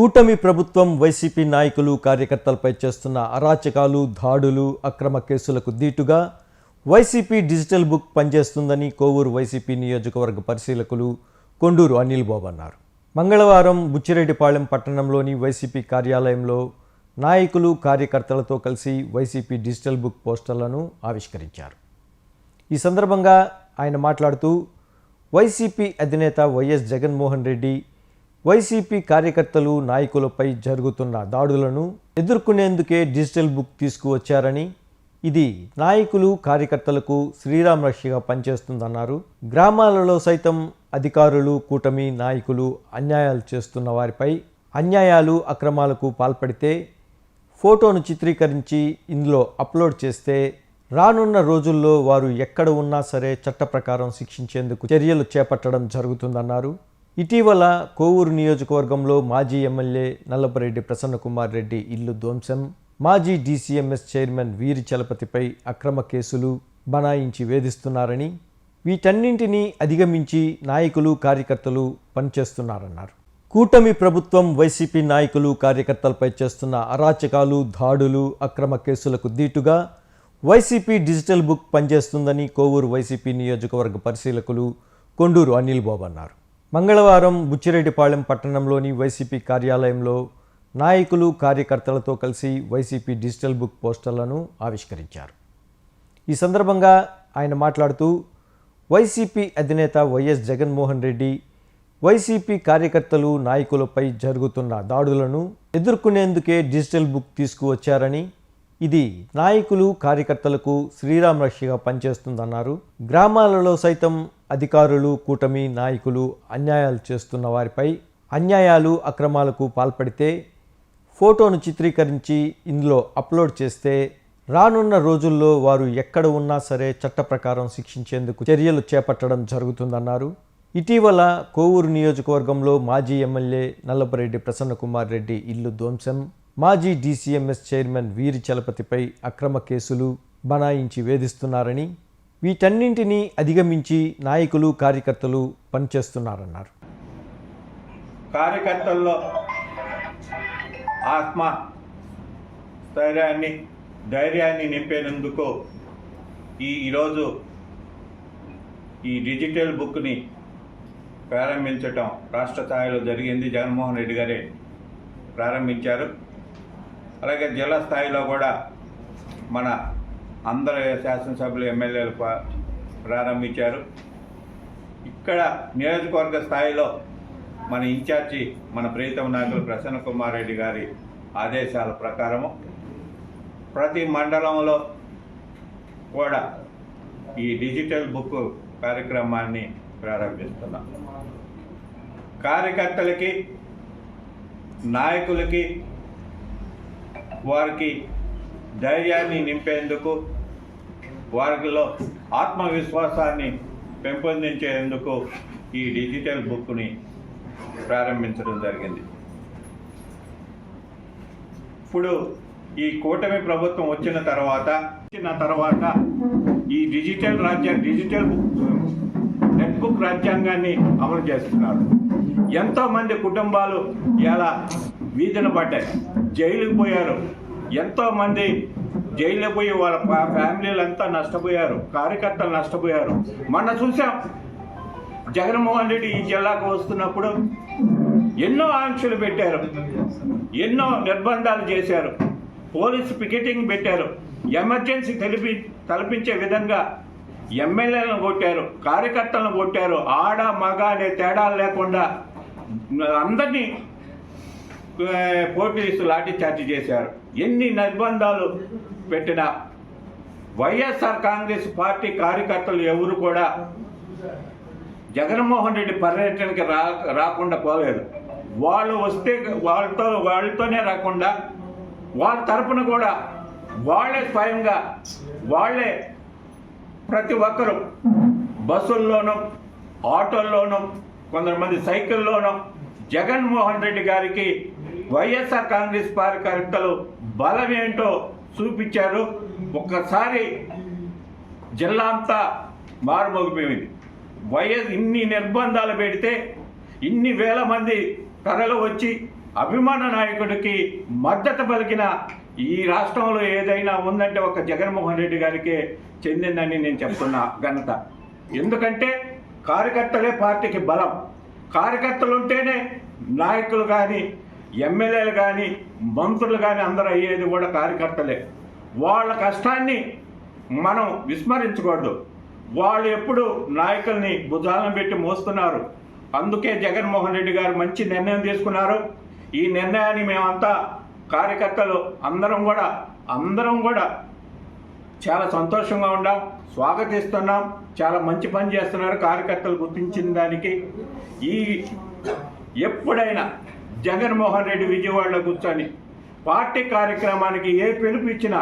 కూటమి ప్రభుత్వం వైసీపీ నాయకులు కార్యకర్తలపై చేస్తున్న అరాచకాలు దాడులు అక్రమ కేసులకు దీటుగా వైసీపీ డిజిటల్ బుక్ పనిచేస్తుందని కోవూరు వైసీపీ నియోజకవర్గ పరిశీలకులు కొండూరు అనిల్ బాబు అన్నారు. మంగళవారం బుచ్చిరెడ్డిపాళెం పట్టణంలోని వైసీపీ కార్యాలయంలో నాయకులు కార్యకర్తలతో కలిసి వైసీపీ డిజిటల్ బుక్ పోస్టర్లను ఆవిష్కరించారు. ఈ సందర్భంగా ఆయన మాట్లాడుతూ వైసీపీ అధినేత వైఎస్ జగన్మోహన్ రెడ్డి వైసీపీ కార్యకర్తలు నాయకులపై జరుగుతున్న దాడులను ఎదుర్కొనేందుకే డిజిటల్ బుక్ తీసుకువచ్చారని ఇది నాయకులు కార్యకర్తలకు శ్రీరామ రక్షగా పనిచేస్తుందన్నారు. గ్రామాలలో సైతం అధికారులు కూటమి నాయకులు అన్యాయాలు చేస్తున్న వారిపై అన్యాయాలు అక్రమాలకు పాల్పడితే ఫోటోను చిత్రీకరించి ఇందులో అప్లోడ్ చేస్తే రానున్న రోజుల్లో వారు ఎక్కడ ఉన్నా సరే చట్ట ప్రకారం శిక్షించేందుకు చర్యలు చేపట్టడం జరుగుతుందన్నారు. ఇటీవల కోవూరు నియోజకవర్గంలో మాజీ ఎమ్మెల్యే నల్లపరెడ్డి ప్రసన్నకుమార్ రెడ్డి ఇల్లు ధ్వంసం. మాజీ డీసీఎంఎస్ చైర్మన్ వీరి చలపతిపై అక్రమ కేసులు బనాయించి వేధిస్తున్నారని వీటన్నింటినీ అధిగమించి నాయకులు కార్యకర్తలు పనిచేస్తున్నారన్నారు. కూటమి ప్రభుత్వం వైసీపీ నాయకులు కార్యకర్తలపై చేస్తున్న అరాచకాలు దాడులు అక్రమ కేసులకు దీటుగా వైసీపీ డిజిటల్ బుక్ పనిచేస్తుందని కోవూరు వైసీపీ నియోజకవర్గ పరిశీలకులు కొండూరు అనిల్ బాబు అన్నారు. మంగళవారం బుచ్చిరెడ్డిపాళెం పట్టణంలోని వైసీపీ కార్యాలయంలో నాయకులు కార్యకర్తలతో కలిసి వైసీపీ డిజిటల్ బుక్ పోస్టర్లను ఆవిష్కరించారు. ఈ సందర్భంగా ఆయన మాట్లాడుతూ వైసీపీ అధినేత వైఎస్ జగన్మోహన్ రెడ్డి వైసీపీ కార్యకర్తలు నాయకులపై జరుగుతున్న దాడులను ఎదుర్కొనేందుకే డిజిటల్ బుక్ తీసుకువచ్చారని ఇది నాయకులు కార్యకర్తలకు శ్రీరామ రక్షగా పనిచేస్తుందన్నారు. గ్రామాలలో సైతం అధికారులు కూటమి నాయకులు అన్యాయాలు చేస్తున్న వారిపై అన్యాయాలు అక్రమాలకు పాల్పడితే ఫోటోను చిత్రీకరించి ఇందులో అప్లోడ్ చేస్తే రానున్న రోజుల్లో వారు ఎక్కడ ఉన్నా సరే చట్ట ప్రకారం శిక్షించేందుకు చర్యలు చేపట్టడం జరుగుతుందన్నారు. ఇటీవల కోవూరు నియోజకవర్గంలో మాజీ ఎమ్మెల్యే నల్లపరెడ్డి ప్రసన్నకుమార్ రెడ్డి ఇల్లు ధ్వంసం. మాజీ డీసీఎంఎస్ చైర్మన్ వీరి చలపతిపై అక్రమ కేసులు బనాయించి వేధిస్తున్నారని వీటన్నింటినీ అధిగమించి నాయకులు కార్యకర్తలు పనిచేస్తున్నారన్నారు. కార్యకర్తల్లో ఆత్మ స్థైర్యాన్ని ధైర్యాన్ని నింపేందుకు ఈ ఈరోజు ఈ డిజిటల్ బుక్ని ప్రారంభించటం రాష్ట్ర స్థాయిలో జరిగింది. జగన్మోహన్ రెడ్డి గారే ప్రారంభించారు. అలాగే జిల్లా స్థాయిలో కూడా మన అందరు శాసనసభ్యులు ఎమ్మెల్యేలు ప్రారంభించారు. ఇక్కడ నియోజకవర్గ స్థాయిలో మన ఇన్ఛార్జి మన ప్రీతం నాయకులు ప్రసన్న కుమార్ రెడ్డి గారి ఆదేశాల ప్రకారము ప్రతి మండలంలో కూడా ఈ డిజిటల్ బుక్ కార్యక్రమాన్ని ప్రారంభిస్తున్నాం. కార్యకర్తలకి నాయకులకి వారికి ధైర్యాన్ని నింపేందుకు వారిలో ఆత్మవిశ్వాసాన్ని పెంపొందించేందుకు ఈ డిజిటల్ బుక్ని ప్రారంభించడం జరిగింది. ఇప్పుడు ఈ కూటమి ప్రభుత్వం వచ్చిన తర్వాత వచ్చిన తర్వాత ఈ డిజిటల్ రాజ్య డిజిటల్ బుక్ నెట్ బుక్ రాజ్యాంగాన్ని అమలు చేస్తున్నారు. ఎంతోమంది కుటుంబాలు ఇలా వీధిన పడ్డాయి జైలుకు పోయారు. ఎంతో మంది జైలు పోయి వాళ్ళ ఫ్యామిలీలు అంతా నష్టపోయారు కార్యకర్తలు నష్టపోయారు. మొన్న చూసాం జగన్మోహన్ రెడ్డి ఈ జిల్లాకు వస్తున్నప్పుడు ఎన్నో ఆంక్షలు పెట్టారు ఎన్నో నిర్బంధాలు చేశారు పోలీసు పికెటింగ్ పెట్టారు ఎమర్జెన్సీ తెలిపి తలపించే విధంగా ఎమ్మెల్యేలను కొట్టారు కార్యకర్తలను కొట్టారు ఆడ మగ అనే తేడాలు లేకుండా అందరినీ ఆ, పోలీసు లాఠీ చార్జీ చేశారు. ఎన్ని నిర్బంధాలు పెట్టినా వైఎస్ఆర్ కాంగ్రెస్ పార్టీ కార్యకర్తలు ఎవరు కూడా జగన్మోహన్ రెడ్డి పర్యటనకి రా రాకుండా పోలేదు. వాళ్ళు వస్తే వాళ్ళతో వాళ్ళతోనే రాకుండా వాళ్ళ తరపున కూడా వాళ్ళే స్వయంగా వాళ్ళే ప్రతి ఒక్కరు బస్సుల్లోనూ ఆటోల్లోనూ కొంతమంది సైకిల్లోనూ జగన్మోహన్ రెడ్డి గారికి వైఎస్ఆర్ కాంగ్రెస్ కార్యకర్తలు బలం ఏంటో చూపించారు. ఒక్కసారి జిల్లా అంతా మారుమోగిపోయింది. వైఎస్ ఇన్ని నిర్బంధాలు పెడితే ఇన్ని వేల మంది తరలు వచ్చి అభిమాన నాయకుడికి మద్దతు పలికిన ఈ రాష్ట్రంలో ఏదైనా ఉందంటే ఒక జగన్మోహన్ రెడ్డి గారికే చెందిందని నేను చెప్తున్నా ఘనత. ఎందుకంటే కార్యకర్తలే పార్టీకి బలం. కార్యకర్తలు ఉంటేనే నాయకులు కానీ ఎమ్మెల్యేలు కానీ మంత్రులు కానీ అందరూ అయ్యేది కూడా కార్యకర్తలే. వాళ్ళ కష్టాన్ని మనం విస్మరించకూడదు. వాళ్ళు ఎప్పుడు నాయకుల్ని భుజాలను పెట్టి మోస్తున్నారు. అందుకే జగన్మోహన్ రెడ్డి గారు మంచి నిర్ణయం తీసుకున్నారు. ఈ నిర్ణయాన్ని మేమంతా కార్యకర్తలు అందరం కూడా అందరం కూడా చాలా సంతోషంగా ఉన్నాం స్వాగతిస్తున్నాం. చాలా మంచి పని చేస్తున్నారు కార్యకర్తలు గుర్తించిన దానికి. ఈ ఎప్పుడైనా జగన్మోహన్ రెడ్డి విజయవాడలో కూర్చొని పార్టీ కార్యక్రమానికి ఏ పిలుపు ఇచ్చినా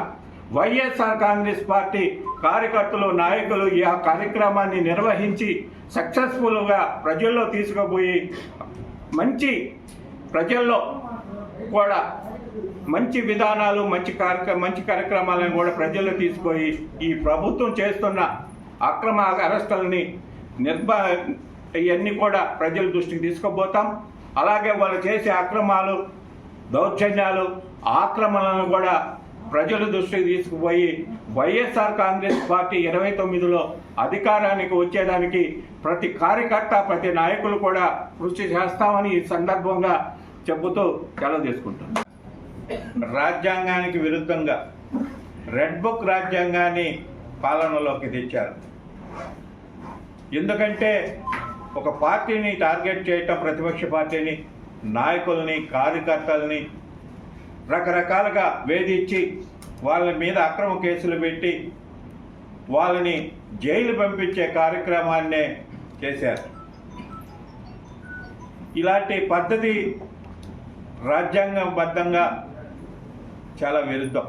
వైఎస్ఆర్ కాంగ్రెస్ పార్టీ కార్యకర్తలు నాయకులు ఈ ఆ కార్యక్రమాన్ని నిర్వహించి సక్సెస్ఫుల్గా ప్రజల్లో తీసుకుపోయి మంచి ప్రజల్లో కూడా మంచి విధానాలు మంచి కార్యక్ర మంచి కార్యక్రమాలను కూడా ప్రజల్లో తీసుకుపోయి ఈ ప్రభుత్వం చేస్తున్న అక్రమ అరెస్టులని నిర్భ ఇవన్నీ కూడా ప్రజల దృష్టికి తీసుకుపోతాం. అలాగే వాళ్ళు చేసే అక్రమాలు దౌర్జన్యాలు ఆక్రమణలను కూడా ప్రజల దృష్టికి తీసుకుపోయి వైఎస్ఆర్ కాంగ్రెస్ పార్టీ ఇరవై తొమ్మిదిలో అధికారానికి వచ్చేదానికి ప్రతి కార్యకర్త ప్రతి నాయకులు కూడా కృషి చేస్తామని ఈ సందర్భంగా చెబుతూ సెలవు తీసుకుంటున్నాను. రాజ్యాంగానికి విరుద్ధంగా రెడ్ బుక్ రాజ్యాంగాన్ని పాలనలోకి తెచ్చారు. ఎందుకంటే ఒక పార్టీని టార్గెట్ చేయటం ప్రతిపక్ష పార్టీని నాయకుల్ని కార్యకర్తల్ని రకరకాలుగా వేధించి వాళ్ళ మీద అక్రమ కేసులు పెట్టి వాళ్ళని జైలు పంపించే కార్యక్రమాన్నే చేశారు. ఇలాంటి పద్ధతి రాజ్యాంగబద్ధంగా చాలా విరుద్ధం.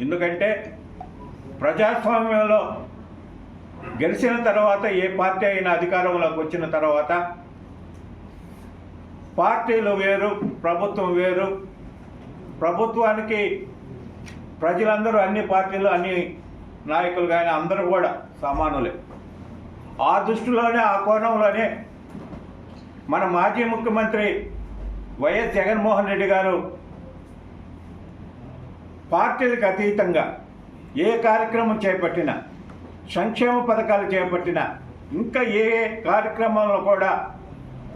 ఎందుకంటే ప్రజాస్వామ్యంలో గెలిచిన తర్వాత ఏ పార్టీ అయినా అధికారంలోకి వచ్చిన తర్వాత పార్టీలు వేరు ప్రభుత్వం వేరు. ప్రభుత్వానికి ప్రజలందరూ అన్ని పార్టీలు అన్ని నాయకులు కానీ అందరూ కూడా సమానులే. ఆ దృష్టిలోనే ఆ కోణంలోనే మన మాజీ ముఖ్యమంత్రి వైఎస్ జగన్మోహన్ రెడ్డి గారు పార్టీలకు అతీతంగా ఏ కార్యక్రమం చేపట్టినా సంక్షేమ పథకాలు చేపట్టిన ఇంకా ఏ ఏ కార్యక్రమంలో కూడా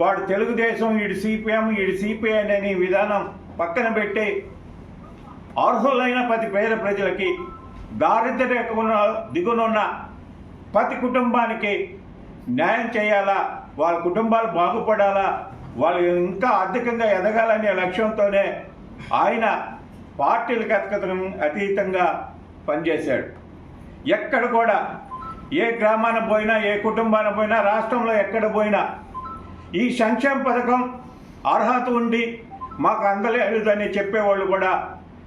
వాడు తెలుగుదేశం ఇటు సిపిఎం ఇటు సిపిఐ అనే విధానం పక్కన పెట్టి అర్హులైన ప్రతి పేద ప్రజలకి దారిద్ర్యకున్న దిగునున్న ప్రతి కుటుంబానికి న్యాయం చేయాలా? వాళ్ళ కుటుంబాలు బాగుపడాలా? వాళ్ళు ఇంకా ఆర్థికంగా ఎదగాలనే లక్ష్యంతోనే ఆయన పార్టీలకు అతకతం అతీతంగా పనిచేశాడు. ఎక్కడ కూడా ఏ గ్రామాన పోయినా ఏ కుటుంబాన పోయినా రాష్ట్రంలో ఎక్కడ పోయినా ఈ సంక్షేమ పథకం అర్హత ఉండి మాకు అందలేదని చెప్పేవాళ్ళు కూడా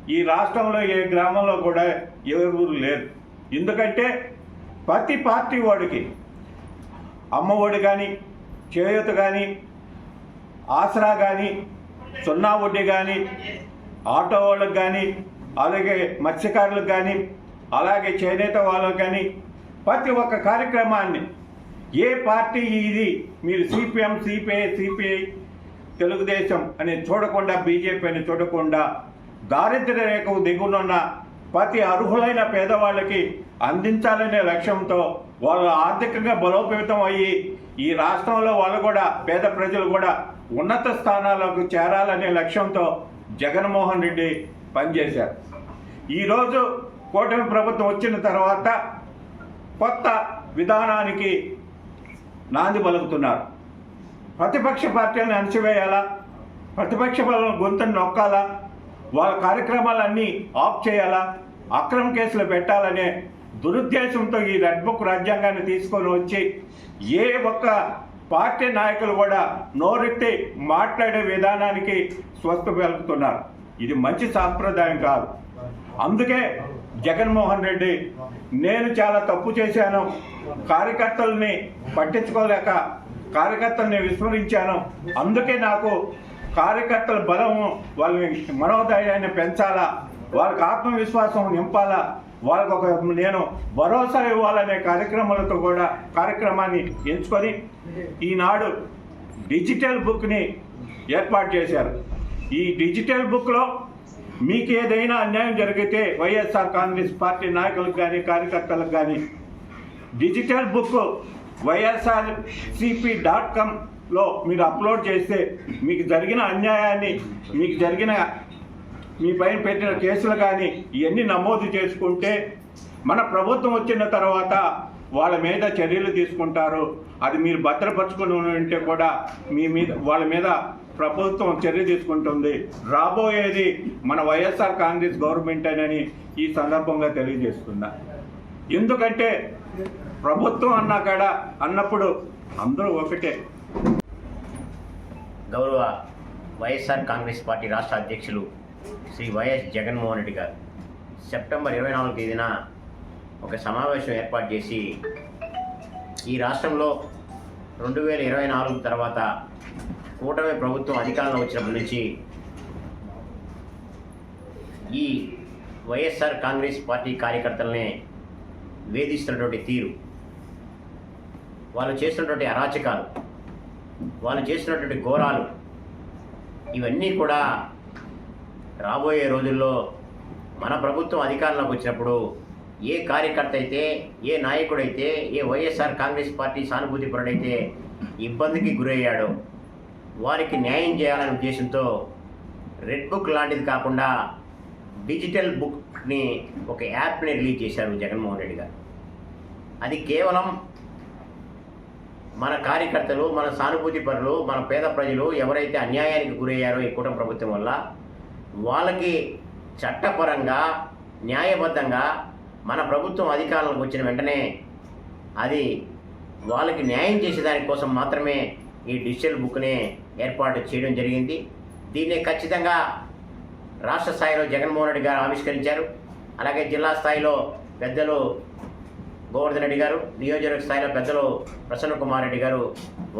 ఈ రాష్ట్రంలో ఏ గ్రామంలో కూడా ఎవరు లేరు. ఎందుకంటే ప్రతి పార్టీ వాడికి అమ్మఒడి కానీ చేయూత కానీ ఆసరా కానీ సున్నా వడ్డీ కానీ ఆటో వాళ్ళకి కానీ అలాగే మత్స్యకారులకు కానీ అలాగే చేనేత వాళ్ళకి కానీ ప్రతి ఒక్క కార్యక్రమాన్ని ఏ పార్టీ ఇది? మీరు సిపిఎం సిపిఐ సిపిఐ తెలుగుదేశం అని చూడకుండా బీజేపీ అని చూడకుండా దారిద్ర్య రేఖకు దిగునున్న ప్రతి అర్హులైన పేదవాళ్ళకి అందించాలనే లక్ష్యంతో వాళ్ళు ఆర్థికంగా బలోపేతం అయ్యి ఈ రాష్ట్రంలో వాళ్ళు కూడా పేద ప్రజలు కూడా ఉన్నత స్థానాలకు చేరాలనే లక్ష్యంతో జగన్మోహన్ రెడ్డి పనిచేశారు. ఈరోజు కూటమి ప్రభుత్వం వచ్చిన తర్వాత కొత్త విధానానికి నాంది పలుకుతున్నారు. ప్రతిపక్ష పార్టీలను అణచివేయాలా? ప్రతిపక్ష బలం గొంతును నొక్కాలా? వాళ్ళ కార్యక్రమాలన్నీ ఆఫ్ చేయాలా? అక్రమ కేసులు పెట్టాలనే దురుద్దేశంతో ఈ రెడ్ బుక్ రాజ్యాంగాన్ని తీసుకొని వచ్చి ఏ ఒక్క పార్టీ నాయకులు కూడా నోరెత్తి మాట్లాడే విధానానికి స్వస్థ పలుకుతున్నారు. ఇది మంచి సాంప్రదాయం కాదు. అందుకే జగన్మోహన్ రెడ్డి. నేను చాలా తప్పు చేశాను. కార్యకర్తల్ని పట్టించుకోలేక కార్యకర్తల్ని విస్మరించాను. అందుకే నాకు కార్యకర్తల బలము వాళ్ళని మనోధైర్యాన్ని పెంచాలా వాళ్ళకి ఆత్మవిశ్వాసం నింపాలా వాళ్ళకు ఒక నేను భరోసా ఇవ్వాలనే కార్యక్రమాలతో కూడా కార్యక్రమాన్ని ఎంచుకొని ఈనాడు డిజిటల్ బుక్ని ఏర్పాటు చేశారు. ఈ డిజిటల్ బుక్లో మీకు ఏదైనా అన్యాయం జరిగితే వైఎస్ఆర్ కాంగ్రెస్ పార్టీ నాయకులకు కానీ కార్యకర్తలకు కానీ digital book YSR CP dot కామ్లో మీరు అప్లోడ్ చేస్తే మీకు జరిగిన అన్యాయాన్ని మీకు జరిగిన మీ పైన పెట్టిన కేసులు కానీ ఇవన్నీ నమోదు చేసుకుంటే మన ప్రభుత్వం వచ్చిన తర్వాత వాళ్ళ మీద చర్యలు తీసుకుంటారు. అది మీరు భద్రపరచుకుని ఉంటే కూడా మీ మీద వాళ్ళ మీద ప్రభుత్వం చర్య తీసుకుంటుంది. రాబోయేది మన వైఎస్ఆర్ కాంగ్రెస్ గవర్నమెంట్ అని ఈ సందర్భంగా తెలియజేస్తున్నా. ఎందుకంటే ప్రభుత్వం అన్నా కాడ అన్నప్పుడు అందరూ ఒకటే. గౌరవ వైఎస్ఆర్ కాంగ్రెస్ పార్టీ రాష్ట్ర అధ్యక్షులు శ్రీ వైఎస్ జగన్మోహన్ రెడ్డి గారు. సెప్టెంబర్ ఇరవై నాలుగు తేదీన ఒక సమావేశం ఏర్పాటు చేసి ఈ రాష్ట్రంలో రెండు వేల ఇరవై నాలుగు తర్వాత కూటమి ప్రభుత్వం అధికారంలో వచ్చినప్పటి నుంచి ఈ వైఎస్ఆర్ కాంగ్రెస్ పార్టీ కార్యకర్తలనే వేధిస్తున్నటువంటి తీరు. వాళ్ళు చేస్తున్నటువంటి అరాచకాలు వాళ్ళు చేస్తున్నటువంటి ఘోరాలు ఇవన్నీ కూడా రాబోయే రోజుల్లో మన ప్రభుత్వం అధికారంలోకి వచ్చినప్పుడు ఏ కార్యకర్త అయితే ఏ నాయకుడైతే ఏ వైఎస్ఆర్ కాంగ్రెస్ పార్టీ సానుభూతిపరుడైతే ఇబ్బందికి గురయ్యాడో వారికి న్యాయం చేయాలనే ఉద్దేశంతో రెడ్ బుక్ లాంటిది కాకుండా డిజిటల్ బుక్ని ఒక యాప్ని రిలీజ్ చేశారు జగన్మోహన్ రెడ్డి గారు. అది కేవలం మన కార్యకర్తలు మన సానుభూతి పరులు మన పేద ప్రజలు ఎవరైతే అన్యాయానికి గురయ్యారో ఈ కూటమి ప్రభుత్వం వల్ల వాళ్ళకి చట్టపరంగా న్యాయబద్ధంగా మన ప్రభుత్వం అధికారంలోకి వచ్చిన వెంటనే అది వాళ్ళకి న్యాయం చేసేదానికోసం మాత్రమే ఈ డిజిటల్ బుక్ని ఏర్పాటు చేయడం జరిగింది. దీన్ని ఖచ్చితంగా రాష్ట్ర స్థాయిలో జగన్మోహన్ రెడ్డి గారు ఆవిష్కరించారు. అలాగే జిల్లా స్థాయిలో పెద్దలు గోవర్ధన్ రెడ్డి గారు నియోజకవర్గ స్థాయిలో పెద్దలు ప్రసన్న కుమార్ రెడ్డి గారు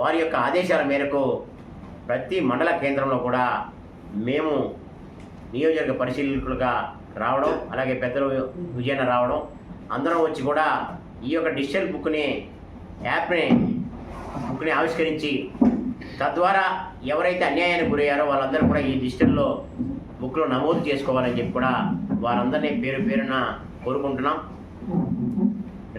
వారి యొక్క ఆదేశాల మేరకు ప్రతి మండల కేంద్రంలో కూడా మేము నియోజకవర్గ పరిశీలకులుగా రావడం అలాగే పెద్దలు విజయన రావడం అందరం వచ్చి కూడా ఈ యొక్క డిజిటల్ బుక్ని యాప్ని బుక్ని ఆవిష్కరించి తద్వారా ఎవరైతే అన్యాయానికి గురయ్యారో వాళ్ళందరూ కూడా ఈ డిజిటల్లో బుక్లో నమోదు చేసుకోవాలని చెప్పి కూడా వారందరినీ పేరు పేరున కోరుకుంటున్నాం.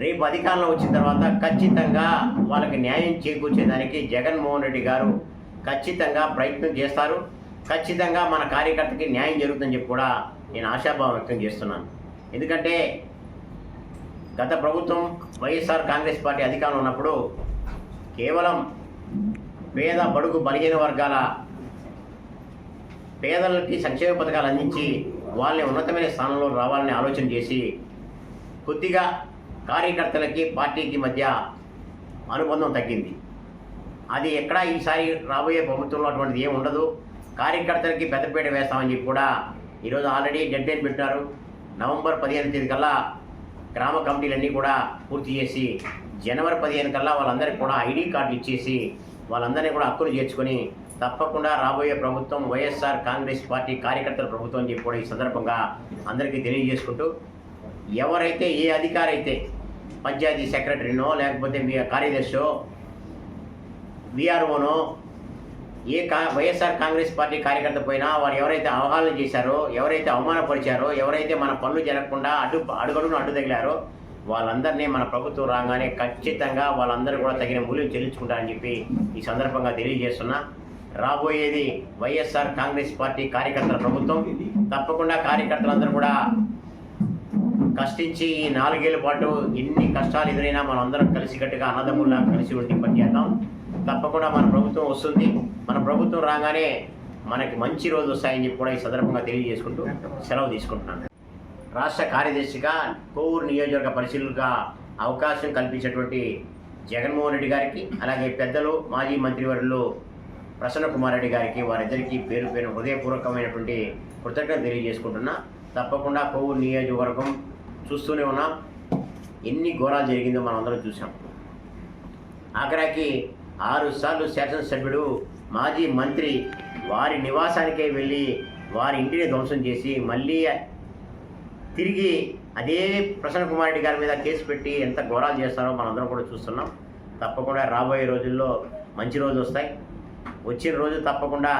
రేపు అధికారంలో వచ్చిన తర్వాత ఖచ్చితంగా వాళ్ళకి న్యాయం చేకూర్చేదానికి జగన్మోహన్ రెడ్డి గారు ఖచ్చితంగా ప్రయత్నం చేస్తారు. ఖచ్చితంగా మన కార్యకర్తకి న్యాయం జరుగుతుందని చెప్పి కూడా నేను ఆశాభావం వ్యక్తం చేస్తున్నాను. ఎందుకంటే గత ప్రభుత్వం వైఎస్ఆర్ కాంగ్రెస్ పార్టీ అధికారంలో ఉన్నప్పుడు కేవలం పేద బడుగు బలహీన వర్గాల పేదలకి సంక్షేమ పథకాలు అందించి వాళ్ళని ఉన్నతమైన స్థానంలో రావాలని ఆలోచన చేసి కొద్దిగా కార్యకర్తలకి పార్టీకి మధ్య అనుబంధం తగ్గింది. అది ఎక్కడా ఈసారి రాబోయే ప్రభుత్వంలో అటువంటిది ఏమి ఉండదు. కార్యకర్తలకి పెద్దపీట వేస్తామని చెప్పి కూడా ఈరోజు ఆల్రెడీ డెడ్ లైన్ పెట్టారు నవంబర్ పదిహేను తేదీ కల్లా గ్రామ కమిటీలన్నీ కూడా పూర్తి చేసి జనవరి పదిహేను కల్లా వాళ్ళందరికీ కూడా ఐడి కార్డులు ఇచ్చేసి వాళ్ళందరినీ కూడా హక్కులు చేర్చుకొని తప్పకుండా రాబోయే ప్రభుత్వం వైఎస్ఆర్ కాంగ్రెస్ పార్టీ కార్యకర్తల ప్రభుత్వం అని చెప్పి ఈ సందర్భంగా అందరికీ తెలియజేసుకుంటూ ఎవరైతే ఏ అధికారి అయితే పంచాయతీ సెక్రటరీనో లేకపోతే మీ కార్యదర్శో విఆర్ఓనో ఏ కా వైఎస్ఆర్ కాంగ్రెస్ పార్టీ కార్యకర్త పోయినా వారు ఎవరైతే అవహేళన చేశారో ఎవరైతే అవమానపరిచారో ఎవరైతే మన పనులు జరగకుండా అడ్డు అడుగడుగును అడ్డు తగిలారో వాళ్ళందరినీ మన ప్రభుత్వం రాగానే ఖచ్చితంగా వాళ్ళందరూ కూడా తగిన మూల్యం చెల్లించుకుంటారని చెప్పి ఈ సందర్భంగా తెలియజేస్తున్నా. రాబోయేది వైఎస్ఆర్ కాంగ్రెస్ పార్టీ కార్యకర్తల ప్రభుత్వం. తప్పకుండా కార్యకర్తలందరూ కూడా కష్టించి ఈ నాలుగేళ్ళ పాటు ఎన్ని కష్టాలు ఎదురైనా మనం అందరం కలిసికట్టుగా అన్నదమ్ముల్లా కలిసి ఉండి పనిచేద్దాం. తప్పకుండా మన ప్రభుత్వం వస్తుంది. మన ప్రభుత్వం రాగానే మనకి మంచి రోజు వస్తాయని చెప్పి కూడా ఈ సందర్భంగా తెలియజేసుకుంటూ సెలవు తీసుకుంటున్నాను. రాష్ట్ర కార్యదర్శిగా కోవూరు నియోజకవర్గ పరిశీలనగా అవకాశం కల్పించినటువంటి జగన్మోహన్ రెడ్డి గారికి అలాగే పెద్దలు మాజీ మంత్రివర్యులు ప్రసన్న కుమార్ రెడ్డి గారికి వారిద్దరికీ పేరు పేరు హృదయపూర్వకమైనటువంటి కృతజ్ఞత తెలియజేసుకుంటున్నా. తప్పకుండా కోవూరు నియోజకవర్గం చూస్తూనే ఉన్నాం. ఎన్ని ఘోరాలు జరిగిందో మనం అందరం చూసాం ఆఖరాకి ఆరు సార్లు శాసనసభ్యుడు మాజీ మంత్రి వారి నివాసానికే వెళ్ళి వారి ఇంటిని ధ్వంసం చేసి మళ్ళీ తిరిగి అదే ప్రసన్న కుమార్ రెడ్డి గారి మీద కేసు పెట్టి ఎంత ఘోరాలు చేస్తారో మనందరం కూడా చూస్తున్నాం. తప్పకుండా రాబోయే రోజుల్లో మంచి రోజు వస్తాయి. వచ్చిన రోజు తప్పకుండా